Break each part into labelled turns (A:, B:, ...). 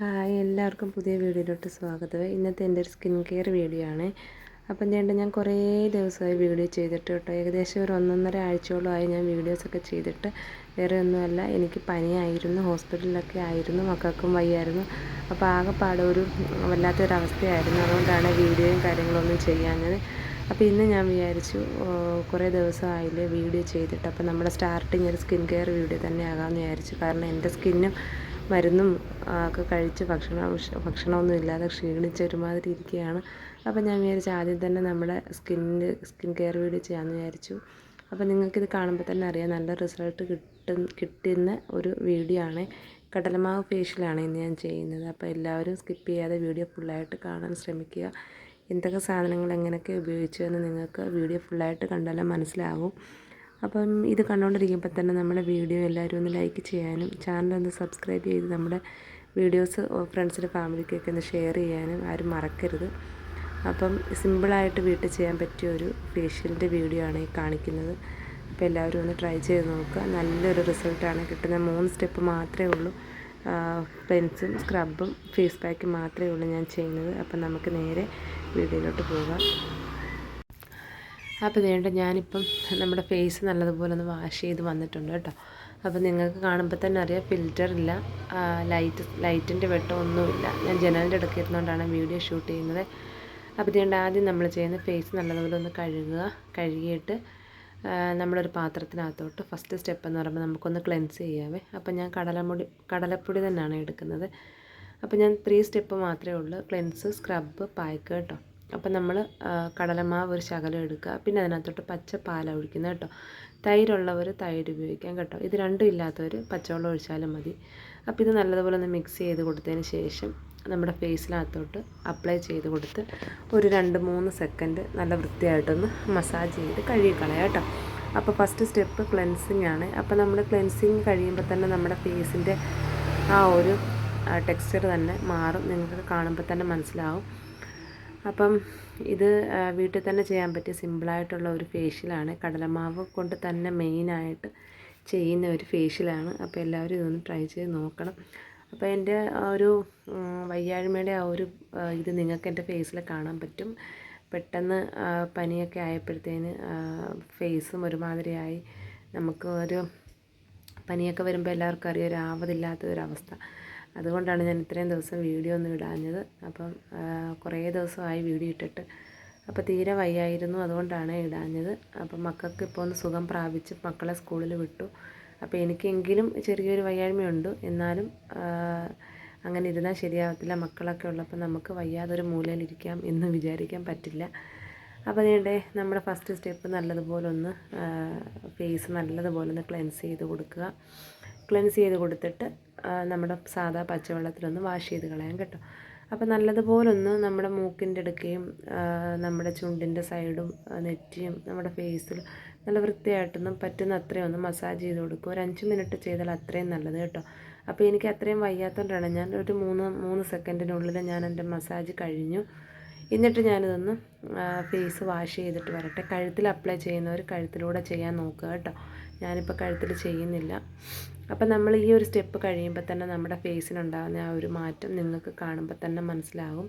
A: Hi എല്ലാവർക്കും പുതിയ വീഡിയോയിലോട്ട് സ്വാഗതം. ഇന്നത്തെ എന്റെ ഒരു സ്കിൻ കെയർ വീഡിയോ ആണ്. അപ്പം ഞാൻ ഞാൻ കുറേ ദിവസമായി വീഡിയോ ചെയ്തിട്ട് കേട്ടോ. ഏകദേശം ഒരു ഒന്നൊന്നര ആഴ്ചയോളമായി ഞാൻ വീഡിയോസൊക്കെ ചെയ്തിട്ട്. വേറെ ഒന്നുമല്ല എനിക്ക് പനിയായിരുന്നു ഹോസ്പിറ്റലിലൊക്കെ ആയിരുന്നു മക്കൾക്കും വയ്യായിരുന്നു. അപ്പോൾ ആകെപ്പാടെ ഒരു വല്ലാത്തൊരവസ്ഥയായിരുന്നു. അതുകൊണ്ടാണ് വീഡിയോയും കാര്യങ്ങളൊന്നും ചെയ്യാഞ്ഞത്. അപ്പോൾ ഇന്ന് ഞാൻ വിചാരിച്ചു കുറേ ദിവസമായില്ലേ വീഡിയോ ചെയ്തിട്ട്. അപ്പോൾ നമ്മുടെ സ്റ്റാർട്ടിങ് ഒരു സ്കിൻ കെയർ വീഡിയോ തന്നെ ആകാമെന്ന് വിചാരിച്ചു. കാരണം എന്റെ സ്കിന്നും മരുന്നും ഒക്കെ കഴിച്ച് ഭക്ഷണം ഭക്ഷണമൊന്നും ഇല്ലാതെ ക്ഷീണിച്ച് ഒരുമാതിരി ഇരിക്കുകയാണ്. അപ്പോൾ ഞാൻ വിചാരിച്ചു ആദ്യം തന്നെ നമ്മുടെ സ്കിന്നിന്റെ സ്കിൻ കെയർ വീഡിയോ ചെയ്യാമെന്ന് വിചാരിച്ചു. അപ്പോൾ നിങ്ങൾക്കിത് കാണുമ്പോൾ തന്നെ അറിയാം നല്ല റിസൾട്ട് കിട്ടും കിട്ടുന്ന ഒരു വീഡിയോ ആണ്. കടലമാവ് ഫേഷ്യലാണ് ഇന്ന് ഞാൻ ചെയ്യുന്നത്. അപ്പോൾ എല്ലാവരും സ്കിപ്പ് ചെയ്യാതെ വീഡിയോ ഫുള്ളായിട്ട് കാണാൻ ശ്രമിക്കുക. എന്തൊക്കെ സാധനങ്ങൾ എങ്ങനെയൊക്കെ ഉപയോഗിച്ചു എന്ന് നിങ്ങൾക്ക് വീഡിയോ ഫുള്ളായിട്ട് കണ്ടാലേ മനസ്സിലാകും അപ്പം ഇത് കണ്ടുകൊണ്ടിരിക്കുമ്പോൾ തന്നെ നമ്മുടെ വീഡിയോ എല്ലാവരും ഒന്ന് ലൈക്ക് ചെയ്യാനും ചാനൽ ഒന്ന് സബ്സ്ക്രൈബ് ചെയ്ത് നമ്മുടെ വീഡിയോസ് ഫ്രണ്ട്സിന്റെ ഫാമിലിക്കൊക്കെ ഒന്ന് ഷെയർ ചെയ്യാനും ആരും മറക്കരുത്. അപ്പം സിമ്പിളായിട്ട് വീട്ടിൽ ചെയ്യാൻ പറ്റിയ ഒരു ഫേഷ്യലിന്റെ വീഡിയോ ആണ് ഈ കാണിക്കുന്നത്. അപ്പോൾ എല്ലാവരും ഒന്ന് ട്രൈ ചെയ്ത് നോക്കുക. നല്ലൊരു റിസൾട്ടാണ് കിട്ടുന്നത് മൂന്ന് സ്റ്റെപ്പ് മാത്രമേ ഉള്ളൂ. പെൻസും സ്ക്രബും ഫേസ് പാക്കും മാത്രമേ ഉള്ളൂ ഞാൻ ചെയ്യുന്നത്. അപ്പം നമുക്ക് നേരെ വീഡിയോയിലോട്ട് പോകാം. അപ്പോൾ ഇതേണ്ട ഞാനിപ്പം നമ്മുടെ ഫേസ് നല്ലതുപോലെ ഒന്ന് വാഷ് ചെയ്ത് വന്നിട്ടുണ്ട് കേട്ടോ. അപ്പോൾ നിങ്ങൾക്ക് കാണുമ്പോൾ തന്നെ അറിയാം ഫിൽറ്റർ ഇല്ല ലൈറ്റ് ലൈറ്റിന്റെ വെട്ടമൊന്നുമില്ല. ഞാൻ ജനലിന്റെ ഇടയ്ക്ക് ഇരുന്നുകൊണ്ടാണ് വീഡിയോ ഷൂട്ട് ചെയ്യുന്നത്. അപ്പോൾ ഇതേണ്ട ആദ്യം നമ്മൾ ചെയ്യുന്ന ഫേസ് നല്ലതുപോലെ ഒന്ന് കഴുകുക. കഴുകിയിട്ട് നമ്മളൊരു പാത്രത്തിനകത്തോട്ട് ഫസ്റ്റ് സ്റ്റെപ്പ് എന്ന് പറയുമ്പോൾ നമുക്കൊന്ന് ക്ലെൻസ് ചെയ്യാവേ. അപ്പോൾ ഞാൻ കടലമുടി കടലപ്പൊടി തന്നെയാണ് എടുക്കുന്നത്. അപ്പോൾ ഞാൻ ത്രീ സ്റ്റെപ്പ് മാത്രമേ ഉള്ളൂ. ക്ലെൻസ് സ്ക്രബ് പായ്ക്ക് കേട്ടോ. അപ്പം നമ്മൾ കടലമാവ് ഒരു ശകലം എടുക്കുക. പിന്നെ അതിനകത്തോട്ട് പച്ച പാല ഒഴിക്കുന്നത് കേട്ടോ. തൈരുള്ളവർ തൈര് ഉപയോഗിക്കാം കേട്ടോ. ഇത് രണ്ടും ഇല്ലാത്തവർ പച്ചവെള്ളം ഒഴിച്ചാലും മതി. അപ്പോൾ ഇത് നല്ലതുപോലെ ഒന്ന് മിക്സ് ചെയ്ത് കൊടുത്തതിന് ശേഷം നമ്മുടെ ഫേസിനകത്തോട്ട് അപ്ലൈ ചെയ്ത് കൊടുത്ത് ഒരു രണ്ട് മൂന്ന് സെക്കൻഡ് നല്ല വൃത്തിയായിട്ടൊന്ന് മസാജ് ചെയ്ത് കഴുകിക്കളയാം കേട്ടോ. അപ്പോൾ ഫസ്റ്റ് സ്റ്റെപ്പ് ക്ലെൻസിങ് ആണ്. അപ്പോൾ നമ്മൾ ക്ലെൻസിങ് കഴിയുമ്പോൾ തന്നെ നമ്മുടെ ഫേസിന്റെ ആ ഒരു ടെക്സ്ചർ തന്നെ മാറും. നിങ്ങൾക്ക് കാണുമ്പോൾ തന്നെ മനസ്സിലാവും. അപ്പം ഇത് വീട്ടിൽ തന്നെ ചെയ്യാൻ പറ്റിയ സിമ്പിളായിട്ടുള്ള ഒരു ഫേഷ്യലാണ്. കടലമാവ് കൊണ്ട് തന്നെ മെയിനായിട്ട് ചെയ്യുന്ന ഒരു ഫേഷ്യലാണ്. അപ്പോൾ എല്ലാവരും ഇതൊന്ന് ട്രൈ ചെയ്ത് നോക്കണം. അപ്പോൾ എന്റെ ഒരു വയ്യാഴ്മയുടെ ആ ഒരു ഇത് നിങ്ങൾക്ക് എന്റെ ഫേസിൽ കാണാൻ പറ്റും. പെട്ടെന്ന് പനിയൊക്കെ ആയപ്പോഴത്തേന് ഫേസും ഒരുമാതിരിയായി. നമുക്ക് ഒരു പനിയൊക്കെ വരുമ്പോൾ എല്ലാവർക്കും അറിയാം ഒരു ആവതില്ലാത്ത അതുകൊണ്ടാണ് ഞാൻ ഇത്രയും ദിവസം വീഡിയോ ഒന്നും ഇടാഞ്ഞത്. അപ്പം കുറേ ദിവസമായി വീഡിയോ ഇട്ടിട്ട്. അപ്പോൾ തീരെ വയ്യായിരുന്നു അതുകൊണ്ടാണ് ഇടാഞ്ഞത്. അപ്പം മക്കൾക്ക് ഇപ്പോൾ ഒന്ന് സുഖം പ്രാപിച്ച് മക്കളെ സ്കൂളിൽ വിട്ടു. അപ്പോൾ എനിക്കെങ്കിലും ചെറിയൊരു വയ്യായ്മയുണ്ട്. എന്നാലും അങ്ങനെ ഇരുന്നാൽ ശരിയാവത്തില്ല. മക്കളൊക്കെ ഉള്ളപ്പോൾ നമുക്ക് വയ്യാതൊരു മൂലയിലിരിക്കാം എന്ന് വിചാരിക്കാൻ പറ്റില്ല. അപ്പോൾ അതിനിടെ നമ്മുടെ ഫസ്റ്റ് സ്റ്റെപ്പ് നല്ലതുപോലെ ഒന്ന് ഫേസ് നല്ലതുപോലെ ഒന്ന് ക്ലെൻസ് ചെയ്ത് കൊടുക്കുക. ക്ലെൻസ് ചെയ്ത് കൊടുത്തിട്ട് നമ്മുടെ സാധാ പച്ചവെള്ളത്തിലൊന്ന് വാഷ് ചെയ്ത് കളയാൻ കേട്ടോ. അപ്പോൾ നല്ലതുപോലെ ഒന്ന് നമ്മുടെ മൂക്കിന്റെ അടുക്കയും നമ്മുടെ ചുണ്ടിന്റെ സൈഡും നെറ്റിയും നമ്മുടെ ഫേസിൽ നല്ല വൃത്തിയായിട്ടൊന്നും പറ്റുന്ന അത്രയും ഒന്ന് മസാജ് ചെയ്ത് കൊടുക്കുക. ഒരു അഞ്ച് മിനിറ്റ് ചെയ്താൽ അത്രയും നല്ലത് കേട്ടോ. അപ്പോൾ എനിക്ക് അത്രയും വയ്യാത്തതുകൊണ്ടാണ് ഞാൻ ഒരു മൂന്ന് മൂന്ന് സെക്കൻഡിനുള്ളിൽ ഞാൻ എന്റെ മസാജ് കഴിഞ്ഞു. എന്നിട്ട് ഞാനിതൊന്ന് ഫേസ് വാഷ് ചെയ്തിട്ട് വരട്ടെ. കഴുത്തിൽ അപ്ലൈ ചെയ്യുന്നവർ കഴുത്തിലൂടെ ചെയ്യാൻ നോക്കുക കേട്ടോ. ഞാനിപ്പോൾ കഴുത്തിൽ ചെയ്യുന്നില്ല. അപ്പം നമ്മൾ ഈ ഒരു സ്റ്റെപ്പ് കഴിയുമ്പോൾ തന്നെ നമ്മുടെ ഫേസിനുണ്ടാകുന്ന ആ ഒരു മാറ്റം നിങ്ങൾക്ക് കാണുമ്പോൾ തന്നെ മനസ്സിലാകും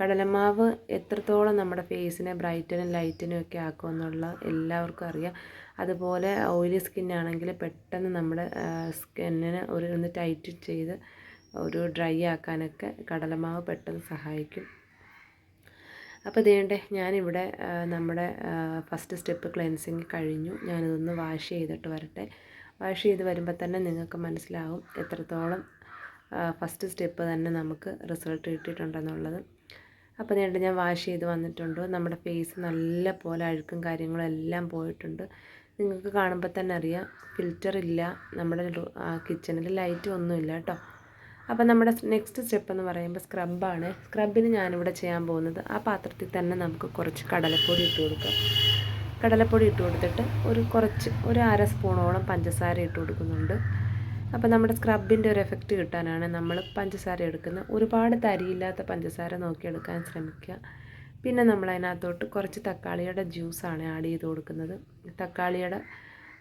A: കടലമാവ് എത്രത്തോളം നമ്മുടെ ഫേസിനെ ബ്രൈറ്റനും ലൈറ്റനും ഒക്കെ ആക്കുമെന്നുള്ള എല്ലാവർക്കും അറിയാം. അതുപോലെ ഓയിലി സ്കിന്നാണെങ്കിൽ പെട്ടെന്ന് നമ്മുടെ സ്കിന്നിന് ഒരു ഒന്ന് ടൈറ്റ് ചെയ്ത് ഒരു ഡ്രൈ ആക്കാനൊക്കെ കടലമാവ് പെട്ടെന്ന് സഹായിക്കും. അപ്പോൾ ഇതേണ്ടേ ഞാനിവിടെ നമ്മുടെ ഫസ്റ്റ് സ്റ്റെപ്പ് ക്ലെൻസിങ് കഴിഞ്ഞു. ഞാനിതൊന്ന് വാഷ് ചെയ്തിട്ട് വരട്ടെ. വാഷ് ചെയ്ത് വരുമ്പോൾ തന്നെ നിങ്ങൾക്ക് മനസ്സിലാവും എത്രത്തോളം ഫസ്റ്റ് സ്റ്റെപ്പ് തന്നെ നമുക്ക് റിസൾട്ട് കിട്ടിയിട്ടുണ്ടെന്നുള്ളത്. അപ്പോൾ നേരിട്ട് ഞാൻ വാഷ് ചെയ്ത് വന്നിട്ടുണ്ട്. നമ്മുടെ ഫേസ് നല്ല പോലെ അഴുക്കും കാര്യങ്ങളും എല്ലാം പോയിട്ടുണ്ട്. നിങ്ങൾക്ക് കാണുമ്പോൾ തന്നെ അറിയാം ഫിൽറ്റർ ഇല്ല. നമ്മുടെ കിച്ചണിൽ ലൈറ്റ് ഒന്നുമില്ല കേട്ടോ. അപ്പോൾ നമ്മുടെ നെക്സ്റ്റ് സ്റ്റെപ്പ് എന്ന് പറയുമ്പോൾ സ്ക്രബാണ് സ്ക്രബിന് ഞാനിവിടെ ചെയ്യാൻ പോകുന്നത് ആ പാത്രത്തിൽ തന്നെ നമുക്ക് കുറച്ച് കടലപ്പൊടി ഇട്ട് കൊടുക്കാം. കടലപ്പൊടി ഇട്ട് കൊടുത്തിട്ട് ഒരു കുറച്ച് ഒരു അര സ്പൂണോളം പഞ്ചസാര ഇട്ട് കൊടുക്കുന്നുണ്ട്. അപ്പോൾ നമ്മുടെ സ്ക്രബിന്റെ ഒരു എഫക്റ്റ് കിട്ടാനാണ് നമ്മൾ പഞ്ചസാര എടുക്കുന്നത് ഒരുപാട് തരിയില്ലാത്ത പഞ്ചസാര നോക്കി എടുക്കാൻ ശ്രമിക്കുക. പിന്നെ നമ്മൾ അതിനകത്തോട്ട് കുറച്ച് തക്കാളിയുടെ ജ്യൂസാണ് ആഡ് ചെയ്ത് കൊടുക്കുന്നത്. തക്കാളിയുടെ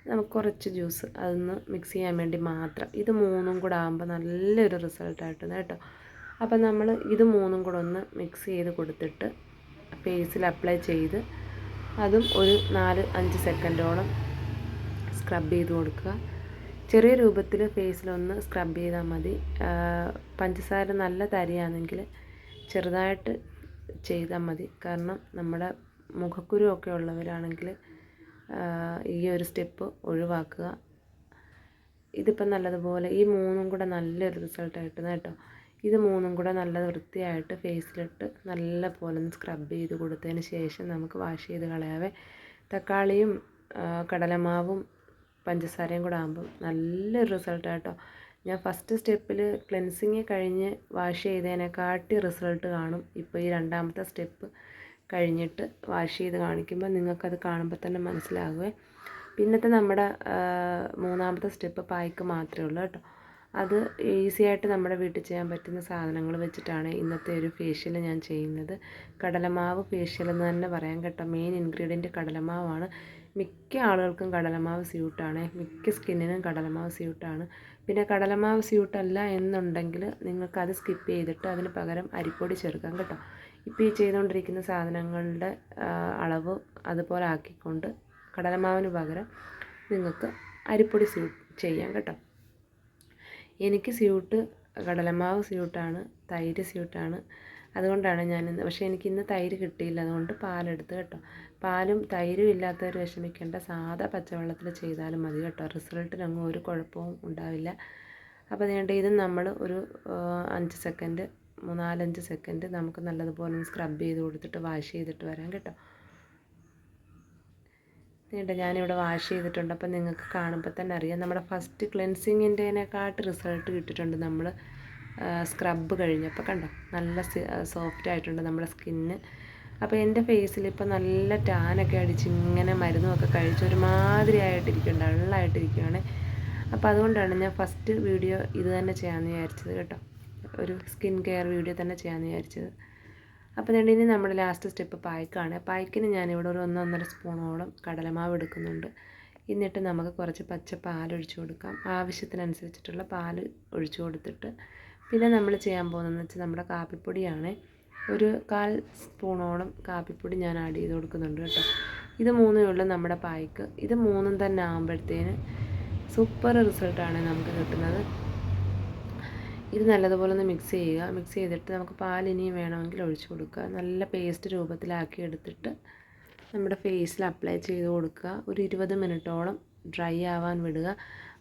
A: നമുക്ക് കുറച്ച് ജ്യൂസ് അതൊന്ന് മിക്സ് ചെയ്യാൻ വേണ്ടി മാത്രം. ഇത് മൂന്നും കൂടെ ആകുമ്പോൾ നല്ലൊരു റിസൾട്ടായിട്ട് കേട്ടോ. അപ്പോൾ നമ്മൾ ഇത് മൂന്നും കൂടെ ഒന്ന് മിക്സ് ചെയ്ത് കൊടുത്തിട്ട് ഫേസിൽ അപ്ലൈ ചെയ്ത് അതും ഒരു നാല് അഞ്ച് സെക്കൻഡോളം സ്ക്രബ് ചെയ്ത് കൊടുക്കുക. ചെറിയ രൂപത്തിൽ ഫേസിലൊന്ന് സ്ക്രബ് ചെയ്താൽ മതി. പഞ്ചസാര നല്ല തരിയാണെങ്കിൽ ചെറുതായിട്ട് ചെയ്താൽ മതി. കാരണം നമ്മുടെ മുഖക്കുരു ഒക്കെ ഉള്ളവരാണെങ്കിൽ ഈ ഒരു സ്റ്റെപ്പ് ഒഴിവാക്കുക. ഇതിപ്പം നല്ലതുപോലെ ഈ മൂന്നും കൂടെ നല്ലൊരു റിസൾട്ട് കിട്ടുന്നത് കേട്ടോ. ഇത് മൂന്നും കൂടെ നല്ല വൃത്തിയായിട്ട് ഫേസിലിട്ട് നല്ല പോലെ ഒന്ന് സ്ക്രബ് ചെയ്ത് കൊടുത്തതിന് ശേഷം നമുക്ക് വാഷ് ചെയ്ത് കളയാവേ. തക്കാളിയും കടലമാവും പഞ്ചസാരയും കൂടെ ആകുമ്പം നല്ലൊരു റിസൾട്ട് കേട്ടോ ഞാൻ ഫസ്റ്റ് സ്റ്റെപ്പിൽ ക്ലെൻസിങ് കഴിഞ്ഞ് വാഷ് ചെയ്തതിനെക്കാട്ടി റിസൾട്ട് കാണും. ഇപ്പോൾ ഈ രണ്ടാമത്തെ സ്റ്റെപ്പ് കഴിഞ്ഞിട്ട് വാഷ് ചെയ്ത് കാണിക്കുമ്പോൾ നിങ്ങൾക്കത് കാണുമ്പോൾ തന്നെ മനസ്സിലാകുമേ പിന്നത്തെ നമ്മുടെ മൂന്നാമത്തെ സ്റ്റെപ്പ് പായ്ക്ക് മാത്രമേ ഉള്ളൂ കേട്ടോ. അത് ഈസി ആയിട്ട് നമ്മുടെ വീട്ടിൽ ചെയ്യാൻ പറ്റുന്ന സാധനങ്ങൾ വെച്ചിട്ടാണ് ഇന്നത്തെ ഒരു ഫേഷ്യൽ ഞാൻ ചെയ്യുന്നത്. കടലമാവ് ഫേഷ്യൽ എന്ന് തന്നെ പറയാം കേട്ടോ. മെയിൻ ഇൻഗ്രീഡിയന്റ് കടലമാവാണ്. മിക്ക ആളുകൾക്കും കടലമാവ് സ്യൂട്ടാണ് മിക്ക സ്കിന്നിനും കടലമാവ് സ്യൂട്ടാണ് പിന്നെ കടലമാവ് സ്യൂട്ടല്ല എന്നുണ്ടെങ്കിൽ നിങ്ങൾക്കത് സ്കിപ്പ് ചെയ്തിട്ട് അതിന് പകരം അരിപ്പൊടി ചേർക്കാം കേട്ടോ. ഇപ്പോൾ ഈ ചെയ്തുകൊണ്ടിരിക്കുന്ന സാധനങ്ങളുടെ അളവ് അതുപോലെ ആക്കിക്കൊണ്ട് കടലമാവിന് പകരം നിങ്ങൾക്ക് അരിപ്പൊടി സ്യൂട്ട് ചെയ്യാം കേട്ടോ. എനിക്ക് സ്യൂട്ട് കടലമാവ് സ്യൂട്ടാണ് തൈര് സ്യൂട്ടാണ്. അതുകൊണ്ടാണ് ഞാൻ ഇന്ന് പക്ഷേ എനിക്ക് ഇന്ന് തൈര് കിട്ടിയില്ല. അതുകൊണ്ട് പാലെടുത്ത് കേട്ടോ. പാലും തൈരും ഇല്ലാത്തവർ വിഷമിക്കേണ്ട. സാധാ പച്ചവെള്ളത്തിൽ ചെയ്താലും മതി കേട്ടോ. റിസൾട്ടിനൊന്നും ഒരു കുഴപ്പവും ഉണ്ടാവില്ല. അപ്പോൾ അതുകൊണ്ട് ഇതും നമ്മൾ ഒരു അഞ്ച് സെക്കൻഡ് മൂന്നാലഞ്ച് സെക്കൻഡ് നമുക്ക് നല്ലതുപോലെ സ്ക്രബ് ചെയ്ത് കൊടുത്തിട്ട് വാഷ് ചെയ്തിട്ട് വരാം കേട്ടോ. നീണ്ട ഞാനിവിടെ വാഷ് ചെയ്തിട്ടുണ്ട്. അപ്പം നിങ്ങൾക്ക് കാണുമ്പോൾ തന്നെ അറിയാം. നമ്മുടെ ഫസ്റ്റ് ക്ലെൻസിങ്ങിന്റെതിനെക്കാട്ട് റിസൾട്ട് കിട്ടിയിട്ടുണ്ട് നമ്മൾ സ്ക്രബ് കഴിഞ്ഞപ്പോൾ കണ്ടോ നല്ല സോഫ്റ്റ് ആയിട്ടുണ്ട് നമ്മുടെ സ്കിന്ന് അപ്പോൾ എന്റെ ഫേസിൽ ഇപ്പോൾ നല്ല ടാനൊക്കെ അടിച്ച് ഇങ്ങനെ മരുന്നുമൊക്കെ കഴിച്ച് ഒരുമാതിരി ആയിട്ടിരിക്കും ഡള്ളായിട്ടിരിക്കുകയാണ് അപ്പോൾ അതുകൊണ്ടാണ് ഞാൻ ഫസ്റ്റ് വീഡിയോ ഇത് തന്നെ ചെയ്യാമെന്ന് വിചാരിച്ചത് കേട്ടോ. ഒരു സ്കിൻ കെയർ വീഡിയോ തന്നെ ചെയ്യാമെന്ന് വിചാരിച്ചത്. അപ്പോൾ ഞാൻ ഇനി നമ്മുടെ ലാസ്റ്റ് സ്റ്റെപ്പ് പായ്ക്കാണ്. പായ്ക്കിന് ഞാനിവിടെ ഒരു ഒന്നൊന്നര സ്പൂണോളം കടലമാവ് എടുക്കുന്നുണ്ട്. എന്നിട്ട് നമുക്ക് കുറച്ച് പച്ച പാൽ ഒഴിച്ചു കൊടുക്കാം. ആവശ്യത്തിനനുസരിച്ചിട്ടുള്ള പാൽ ഒഴിച്ചു കൊടുത്തിട്ട്. പിന്നെ നമ്മൾ ചെയ്യാൻ പോകുന്നതെന്ന് വെച്ചാൽ നമ്മുടെ കാപ്പിപ്പൊടിയാണ്. ഒരു കാൽ സ്പൂണോളം കാപ്പിപ്പൊടി ഞാൻ ആഡ് ചെയ്ത് കൊടുക്കുന്നുണ്ട് കേട്ടോ. ഇത് മൂന്നേ ഉള്ളൂ നമ്മുടെ പായ്ക്ക്. ഇത് മൂന്നും തന്നെ ആകുമ്പോഴത്തേന് സൂപ്പർ റിസൾട്ടാണ് നമുക്ക് കിട്ടുന്നത്. ഇത് നല്ലതുപോലെ ഒന്ന് മിക്സ് ചെയ്യുക. മിക്സ് ചെയ്തിട്ട് നമുക്ക് പാൽ ഇനിയും വേണമെങ്കിൽ ഒഴിച്ചു കൊടുക്കുക. നല്ല പേസ്റ്റ് രൂപത്തിലാക്കി എടുത്തിട്ട് നമ്മുടെ ഫേസിൽ അപ്ലൈ ചെയ്ത് കൊടുക്കുക. ഒരു ഇരുപത് മിനിറ്റോളം ഡ്രൈ ആവാൻ വിടുക.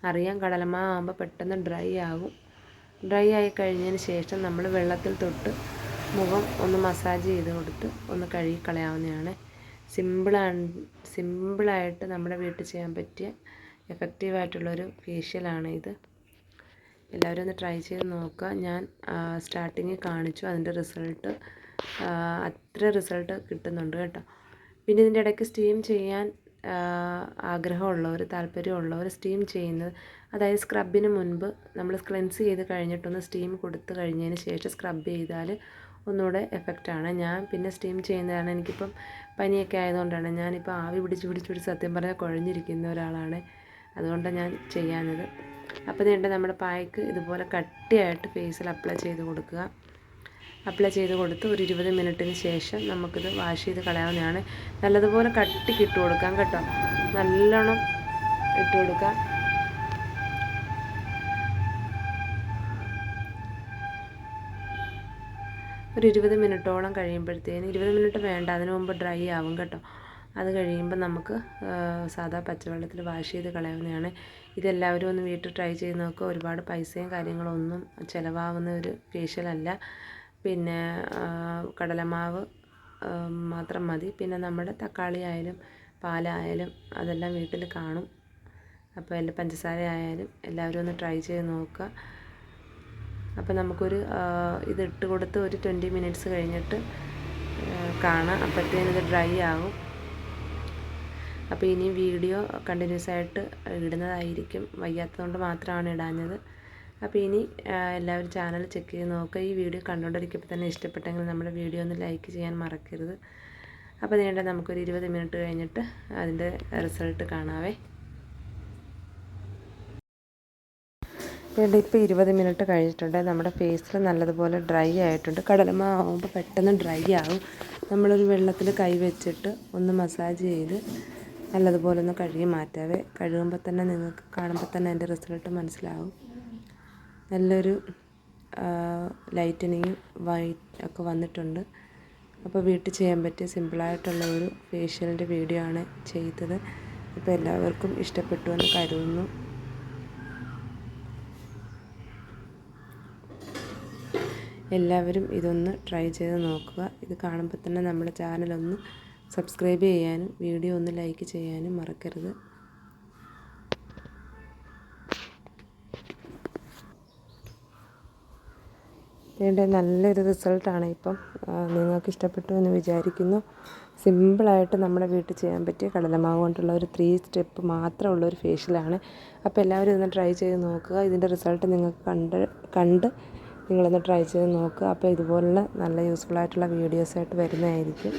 A: അറിയാം കടലമാവ് ആകുമ്പോൾ പെട്ടെന്ന് ഡ്രൈ ആകും ഡ്രൈ ആയി കഴിഞ്ഞതിന് ശേഷം നമ്മൾ വെള്ളത്തിൽ തൊട്ട് മുഖം ഒന്ന് മസാജ് ചെയ്ത് കൊടുത്ത് ഒന്ന് കഴുകി കളയാവുന്നതാണ്. സിമ്പിളാണ് സിമ്പിളായിട്ട് നമ്മുടെ വീട്ടിൽ ചെയ്യാൻ പറ്റിയ എഫക്റ്റീവായിട്ടുള്ളൊരു ഫേഷ്യലാണ് ഇത്. എല്ലാവരും ഒന്ന് ട്രൈ ചെയ്ത് നോക്കുക. ഞാൻ സ്റ്റാർട്ടിങ്ങിൽ കാണിച്ചു. അതിന്റെ റിസൾട്ട് അത്ര റിസൾട്ട് കിട്ടുന്നുണ്ട് കേട്ടോ. പിന്നെ ഇതിന്റെ ഇടയ്ക്ക് സ്റ്റീം ചെയ്യാൻ ആഗ്രഹമുള്ളവർ താല്പര്യമുള്ളവർ സ്റ്റീം ചെയ്യുന്നത് അതായത് സ്ക്രബിന് മുൻപ് നമ്മൾ ക്ലെൻസ് ചെയ്ത് കഴിഞ്ഞിട്ടൊന്ന് സ്റ്റീം കൊടുത്തു കഴിഞ്ഞതിന് ശേഷം സ്ക്രബ് ചെയ്താൽ ഒന്നുകൂടെ എഫക്റ്റാണ് ഞാൻ പിന്നെ സ്റ്റീം ചെയ്യുന്നതാണ് എനിക്കിപ്പം പനിയൊക്കെ ആയതുകൊണ്ടാണ്. ഞാനിപ്പോൾ ആവി പിടിച്ച് പിടിച്ച് പിടിച്ച് സത്യം പറഞ്ഞാൽ കുഴഞ്ഞിരിക്കുന്ന ഒരാളാണ്. അതുകൊണ്ടാണ് ഞാൻ ചെയ്യാഞ്ഞത്. അപ്പോൾ ഇതിന്റെ നമ്മുടെ പായ്ക്ക് ഇതുപോലെ കട്ടിയായിട്ട് ഫേസിൽ അപ്ലൈ ചെയ്ത് കൊടുക്കുക. അപ്ലൈ ചെയ്ത് കൊടുത്ത് ഒരു ഇരുപത് മിനിറ്റിന് ശേഷം നമുക്കിത് വാഷ് ചെയ്ത് കളയാവുന്നതാണ്. നല്ലതുപോലെ കട്ടിക്ക് ഇട്ട് കൊടുക്കാം കേട്ടോ. നല്ലോണം ഇട്ട് കൊടുക്കാം. ഒരു ഇരുപത് മിനിറ്റോളം കഴിയുമ്പോഴത്തേന് ഇരുപത് മിനിറ്റ് വേണ്ട അതിനു മുമ്പ് ഡ്രൈ ആവും കേട്ടോ. അത് കഴിയുമ്പോൾ നമുക്ക് സാധാ പച്ചവെള്ളത്തിൽ വാഷ് ചെയ്ത് കളയാവുന്നതാണ് ഇതെല്ലാവരും ഒന്ന് വീട്ടിൽ ട്രൈ ചെയ്ത് നോക്കുക ഒരുപാട് പൈസയും കാര്യങ്ങളൊന്നും ചിലവാകുന്ന ഒരു ഫേഷ്യലല്ല പിന്നെ കടലമാവ് മാത്രം മതി. പിന്നെ നമ്മുടെ തക്കാളി ആയാലും പാലായാലും അതെല്ലാം വീട്ടിൽ കാണും. അപ്പോൾ എല്ലാ പഞ്ചസാര ആയാലും എല്ലാവരും ഒന്ന് ട്രൈ ചെയ്ത് നോക്കുക. അപ്പോൾ നമുക്കൊരു ഇത് ഇട്ട് കൊടുത്ത് ഒരു ട്വന്റി മിനിറ്റ്സ് കഴിഞ്ഞിട്ട് കാണാം. അപ്പോഴത്തേനും ഇത് ഡ്രൈ ആകും അപ്പോൾ ഇനി വീഡിയോ കണ്ടിന്യൂസ് ആയിട്ട് ഇടുന്നതായിരിക്കും. വയ്യാത്തതുകൊണ്ട് മാത്രമാണ് ഇടാഞ്ഞത്. അപ്പോൾ ഇനി എല്ലാവരും ചാനൽ ചെക്ക് ചെയ്ത് നോക്കുക. ഈ വീഡിയോ കണ്ടുകൊണ്ടിരിക്കുമ്പോൾ തന്നെ ഇഷ്ടപ്പെട്ടെങ്കിൽ നമ്മുടെ വീഡിയോ ഒന്ന് ലൈക്ക് ചെയ്യാൻ മറക്കരുത്. അപ്പോൾ നീണ്ട നമുക്കൊരു ഇരുപത് മിനിറ്റ് കഴിഞ്ഞിട്ട് അതിന്റെ റിസൾട്ട് കാണാവേ. വേണ്ട ഇപ്പോൾ ഇരുപത് മിനിറ്റ് കഴിഞ്ഞിട്ടുണ്ട്. നമ്മുടെ ഫേസിൽ നല്ലതുപോലെ ഡ്രൈ ആയിട്ടുണ്ട്. കടലമാവ് ആവുമ്പോൾ പെട്ടെന്ന് ഡ്രൈ ആവും. നമ്മളൊരു വെള്ളത്തിൽ കൈ വെച്ചിട്ട് ഒന്ന് മസാജ് ചെയ്ത് നല്ലതുപോലെ ഒന്ന് കഴുകി മാറ്റാവേ. കഴുകുമ്പോൾ തന്നെ നിങ്ങൾക്ക് കാണുമ്പോൾ തന്നെ അതിന്റെ റിസൾട്ട് മനസ്സിലാവും. നല്ലൊരു ലൈറ്റനിങ് വൈറ്റ് ഒക്കെ വന്നിട്ടുണ്ട്. അപ്പോൾ വീട്ടിൽ ചെയ്യാൻ പറ്റിയ സിമ്പിളായിട്ടുള്ള ഒരു ഫേഷ്യലിന്റെ വീഡിയോ ആണ് ചെയ്തത്. അപ്പോൾ എല്ലാവർക്കും ഇഷ്ടപ്പെട്ടു എന്ന് കരുതുന്നു. എല്ലാവരും ഇതൊന്ന് ട്രൈ ചെയ്ത് നോക്കുക. ഇത് കാണുമ്പോൾ തന്നെ നമ്മുടെ ചാനലൊന്ന് സബ്സ്ക്രൈബ് ചെയ്യാനും വീഡിയോ ഒന്ന് ലൈക്ക് ചെയ്യാനും മറക്കരുത്. ഇതിന്റെ നല്ലൊരു റിസൾട്ടാണ് ഇപ്പം. നിങ്ങൾക്ക് ഇഷ്ടപ്പെട്ടു എന്ന് വിചാരിക്കുന്നു. സിമ്പിളായിട്ട് നമ്മുടെ വീട്ടിൽ ചെയ്യാൻ പറ്റിയ കടലമാവ് കൊണ്ടുള്ള ഒരു ത്രീ സ്റ്റെപ്പ് മാത്രമുള്ള ഒരു ഫേഷ്യലാണ് അപ്പോൾ എല്ലാവരും ഇതൊന്ന് ട്രൈ ചെയ്ത് നോക്കുക. ഇതിന്റെ റിസൾട്ട് നിങ്ങൾക്ക് കണ്ട് കണ്ട് നിങ്ങളൊന്ന് ട്രൈ ചെയ്ത് നോക്കുക. അപ്പോൾ ഇതുപോലുള്ള നല്ല യൂസ്ഫുൾ ആയിട്ടുള്ള വീഡിയോസായിട്ട് വരുന്നതായിരിക്കും.